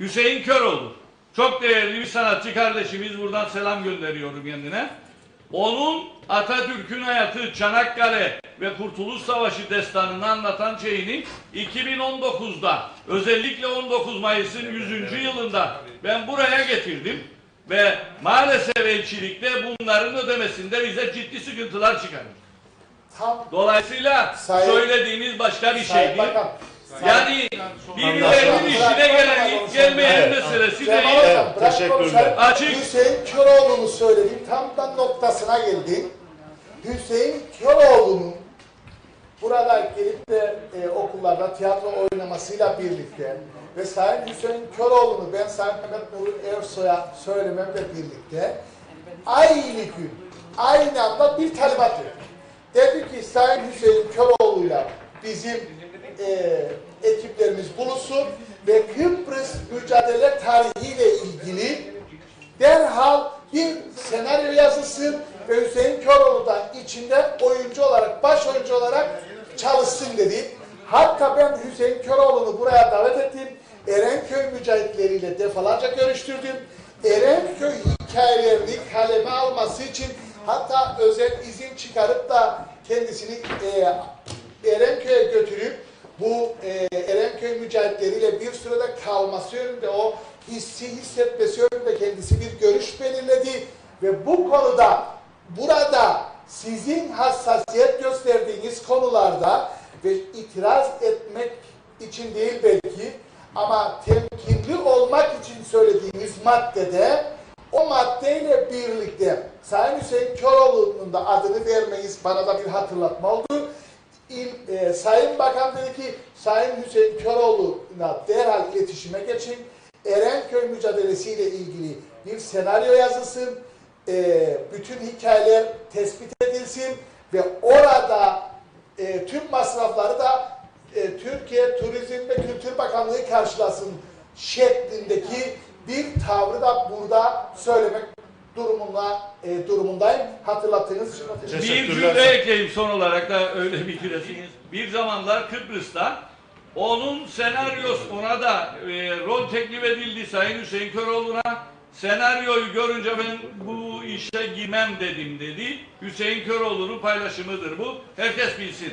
Hüseyin Köroğlu. Çok değerli bir sanatçı kardeşimiz. Buradan selam gönderiyorum kendine. Onun Atatürk'ün hayatı Çanakkale ve Kurtuluş Savaşı destanını anlatan şeyini 2019'da özellikle 19 Mayıs'ın 100. yılında ben buraya getirdim ve maalesef elçilikte bunların ödemesinde bize ciddi sıkıntılar çıkarır. Tam Dolayısıyla Sayın- söylediğiniz başka bir Sayın şeydi. Bakan. Yani birilerinin işine gelen. Meselesi değil. Evet, bırak teşekkürler. konuşalım. Açık. Hüseyin Köroğlu'nu söyledim. Tam da noktasına geldi. Hüseyin Köroğlu'nun burada gelip de e, okullarda tiyatro oynamasıyla birlikte ve Sayın Hüseyin Köroğlu'nu ben Sayın Mehmet Nuri Ersoy'a söylememle birlikte aynı gün aynı anda bir talimat verdi. Dedi ki Sayın Hüseyin Köroğlu'yla bizim e, ekiplerimiz buluşsun ve Kıbrıs mücadele tarihiyle ilgili derhal bir senaryo yazılsın ve Hüseyin Köroğlu da içinde oyuncu olarak, baş oyuncu olarak çalışsın dedi. Hatta ben Hüseyin Köroğlu'nu buraya davet ettim. Erenköy mücahitleriyle defalarca görüştürdüm. Erenköy hikayelerini kaleme alması için hatta özel izin çıkarıp da kendisini e, Erenköy'e götürüp bu e, Erenköy mücahitleriyle bir sürede kalması yönünde o hissi hissetmesi yönünde kendisi bir görüş belirledi ve bu konuda burada sizin hassasiyet gösterdiğiniz konularda ve itiraz etmek için değil belki ama temkinli olmak için söylediğiniz maddede o maddeyle birlikte Sayın Hüseyin Köroğlu'nun da adını vermeyiz bana da bir hatırlatma oldu. İl, e, Sayın Bakan dedi ki Sayın Hüseyin Köroğlu'na derhal iletişime geçin. Erenköy mücadelesiyle ilgili bir senaryo yazılsın. E, bütün hikayeler tespit edilsin ve orada e, tüm masrafları da e, Türkiye Turizm ve Kültür Bakanlığı karşılasın şeklindeki bir tavrı da burada söylemek durumunda e, durumundayım. Hatırlattığınız için teşekkür ederim. Bir cümle ekleyeyim son olarak da öyle bitiresiniz. Bir zamanlar Kıbrıs'ta onun senaryosu ona da e, rol teklif edildi Sayın Hüseyin Köroğlu'na. Senaryoyu görünce ben bu işe girmem dedim dedi. Hüseyin Köroğlu'nun paylaşımıdır bu. Herkes bilsin.